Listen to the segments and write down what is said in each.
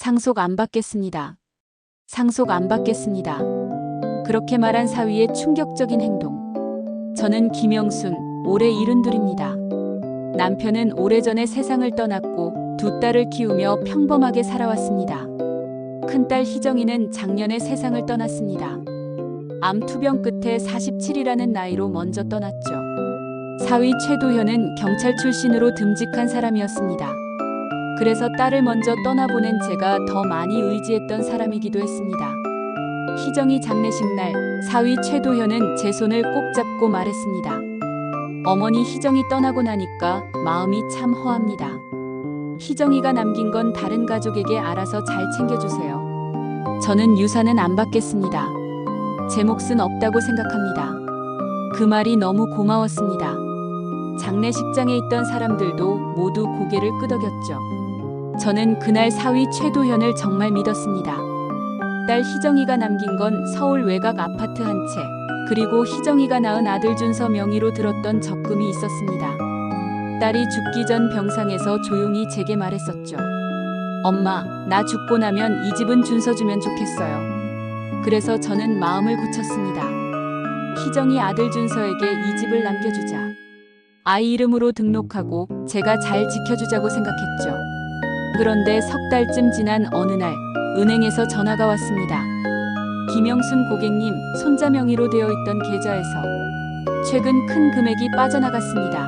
상속 안 받겠습니다. 상속 안 받겠습니다. 그렇게 말한 사위의 충격적인 행동. 저는 김영순, 올해 일흔둘입니다. 남편은 오래전에 세상을 떠났고 두 딸을 키우며 평범하게 살아왔습니다. 큰딸 희정이는 작년에 세상을 떠났습니다. 암 투병 끝에 47이라는 나이로 먼저 떠났죠. 사위 최도현은 경찰 출신으로 듬직한 사람이었습니다. 그래서 딸을 먼저 떠나보낸 제가 더 많이 의지했던 사람이기도 했습니다. 희정이 장례식 날 사위 최도현은 제 손을 꼭 잡고 말했습니다. 어머니 희정이 떠나고 나니까 마음이 참 허합니다. 희정이가 남긴 건 다른 가족에게 알아서 잘 챙겨주세요. 저는 유산은 안 받겠습니다. 제 몫은 없다고 생각합니다. 그 말이 너무 고마웠습니다. 장례식장에 있던 사람들도 모두 고개를 끄덕였죠. 저는 그날 사위 최도현을 정말 믿었습니다. 딸 희정이가 남긴 건 서울 외곽 아파트 한 채, 그리고 희정이가 낳은 아들 준서 명의로 들었던 적금이 있었습니다. 딸이 죽기 전 병상에서 조용히 제게 말했었죠. 엄마, 나 죽고 나면 이 집은 준서 주면 좋겠어요. 그래서 저는 마음을 굳혔습니다. 희정이 아들 준서에게 이 집을 남겨주자. 아이 이름으로 등록하고 제가 잘 지켜주자고 생각했죠. 그런데 석 달쯤 지난 어느 날 은행에서 전화가 왔습니다. 김영순 고객님 손자 명의로 되어 있던 계좌에서 최근 큰 금액이 빠져나갔습니다.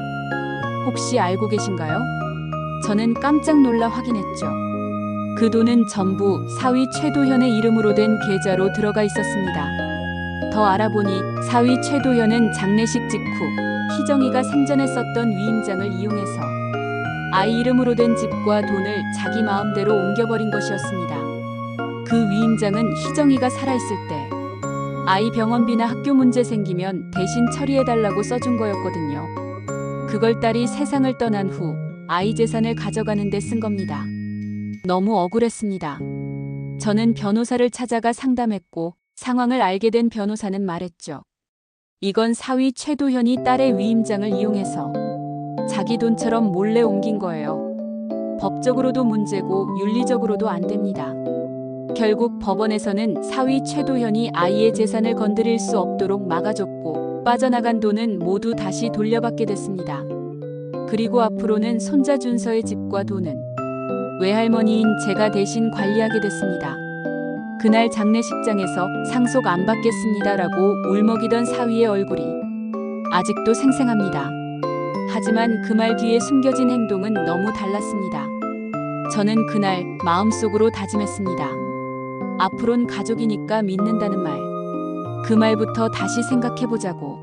혹시 알고 계신가요? 저는 깜짝 놀라 확인했죠. 그 돈은 전부 사위 최도현의 이름으로 된 계좌로 들어가 있었습니다. 더 알아보니 사위 최도현은 장례식 직후 희정이가 생전에 썼던 위임장을 이용해서 아이 이름으로 된 집과 돈을 자기 마음대로 옮겨버린 것이었습니다. 그 위임장은 희정이가 살아있을 때 아이 병원비나 학교 문제 생기면 대신 처리해달라고 써준 거였거든요. 그걸 딸이 세상을 떠난 후 아이 재산을 가져가는 데 쓴 겁니다. 너무 억울했습니다. 저는 변호사를 찾아가 상담했고 상황을 알게 된 변호사는 말했죠. 이건 사위 최도현이 딸의 위임장을 이용해서 자기 돈처럼 몰래 옮긴 거예요. 법적으로도 문제고 윤리적으로도 안 됩니다. 결국 법원에서는 사위 최도현이 아이의 재산을 건드릴 수 없도록 막아줬고 빠져나간 돈은 모두 다시 돌려받게 됐습니다. 그리고 앞으로는 손자 준서의 집과 돈은 외할머니인 제가 대신 관리하게 됐습니다. 그날 장례식장에서 상속 안 받겠습니다라고 울먹이던 사위의 얼굴이 아직도 생생합니다. 하지만 그 말 뒤에 숨겨진 행동은 너무 달랐습니다. 저는 그날 마음속으로 다짐했습니다. 앞으론 가족이니까 믿는다는 말. 그 말부터 다시 생각해보자고.